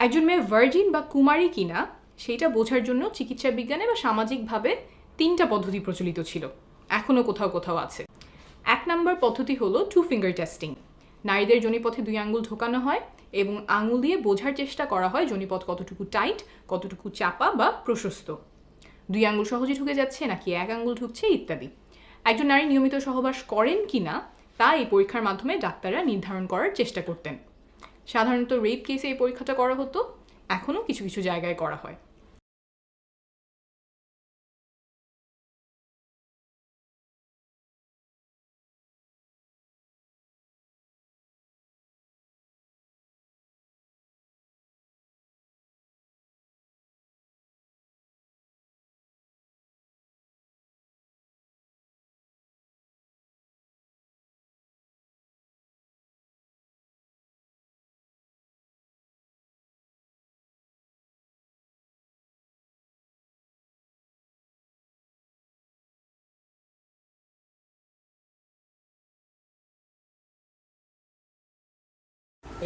একজন মেয়ে ভার্জিন বা কুমারী কিনা, সেইটা বোঝার জন্য চিকিৎসা বিজ্ঞানে বা সামাজিকভাবে তিনটা পদ্ধতি প্রচলিত ছিল। এখনও কোথাও কোথাও আছে। এক নম্বর পদ্ধতি হলো টু ফিঙ্গার টেস্টিং নারীদের জনিপথে দুই আঙ্গুল ঢোকানো হয় এবং আঙুল দিয়ে বোঝার চেষ্টা করা হয় জনিপথ কতটুকু টাইট কতটুকু চাপা বা প্রশস্ত। দুই আঙ্গুল সহজে ঢুকে যাচ্ছে নাকি এক আঙ্গুল ঢুকছে ইত্যাদি। একজন নারী নিয়মিত সহবাস করেন কিনা, তা এই পরীক্ষার মাধ্যমে ডাক্তাররা নির্ধারণ করার চেষ্টা করতেন। সাধারণত রেপ কেসে এই পরীক্ষাটা করা হতো। এখনও কিছু কিছু জায়গায় করা হয়।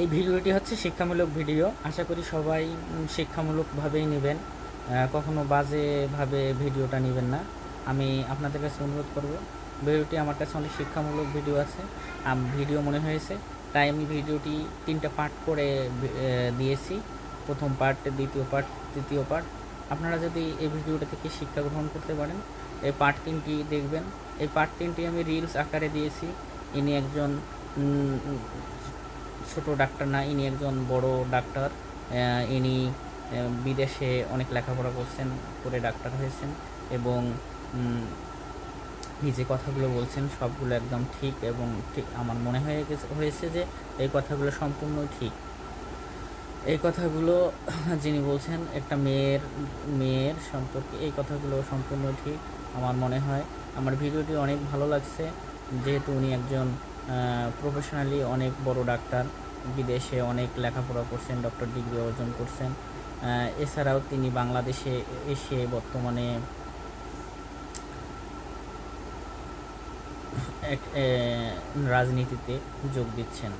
এই ভিডিওটি হচ্ছে শিক্ষামূলক ভিডিও। আশা করি সবাই শিক্ষামূলকভাবেই নেবেন। কখনো বাজেভাবে ভিডিওটা নেবেন না। আমি আপনাদের কাছে অনুরোধ করব, ভিডিওটি আমার কাছে অনেক শিক্ষামূলক ভিডিও আছে। ভিডিও মনে হয়েছে, তাই আমি ভিডিওটি তিনটা পার্ট করে দিয়েছি। প্রথম পার্ট, দ্বিতীয় পার্ট, তৃতীয় পার্ট। আপনারা যদি এই ভিডিওটা থেকে শিক্ষা গ্রহণ করতে পারেন, এই পার্ট তিনটি দেখবেন। এই পার্ট তিনটি আমি রিলস আকারে দিয়েছি। ইনি একজন ছোট ডাক্তার না, ইনি একজন বড় ডাক্তার। ইনি বিদেশে অনেক লেখাপড়া করছেন, করে ডাক্তার হয়েছেন এবং নিজে কথাগুলো বলছেন, সবগুলো একদম ঠিক এবং ঠিক আমার মনে হয়ে গেছে, হয়েছে যে এই কথাগুলো সম্পূর্ণ ঠিক। এই কথাগুলো যিনি বলছেন, একটা মেয়ের মেয়ের সম্পর্কে এই কথাগুলো সম্পূর্ণ ঠিক আমার মনে হয়। আমার ভিডিওটি অনেক ভালো লাগছে, যেহেতু উনি একজন প্রফেশনালি অনেক বড় ডাক্তার, বিদেশে অনেক লেখাপড়া করছেন ডক্টর ডিগ্রি অর্জন করছেন। এছাড়াও তিনি বাংলাদেশে এসে বর্তমানে রাজনীতিতে যোগ দিচ্ছেন।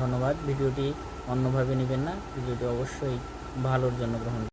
ধন্যবাদ, ভিডিওটি অন্যভাবে নেবেন না, ভিডিওটি অবশ্যই ভালোর জন্য গ্রহণ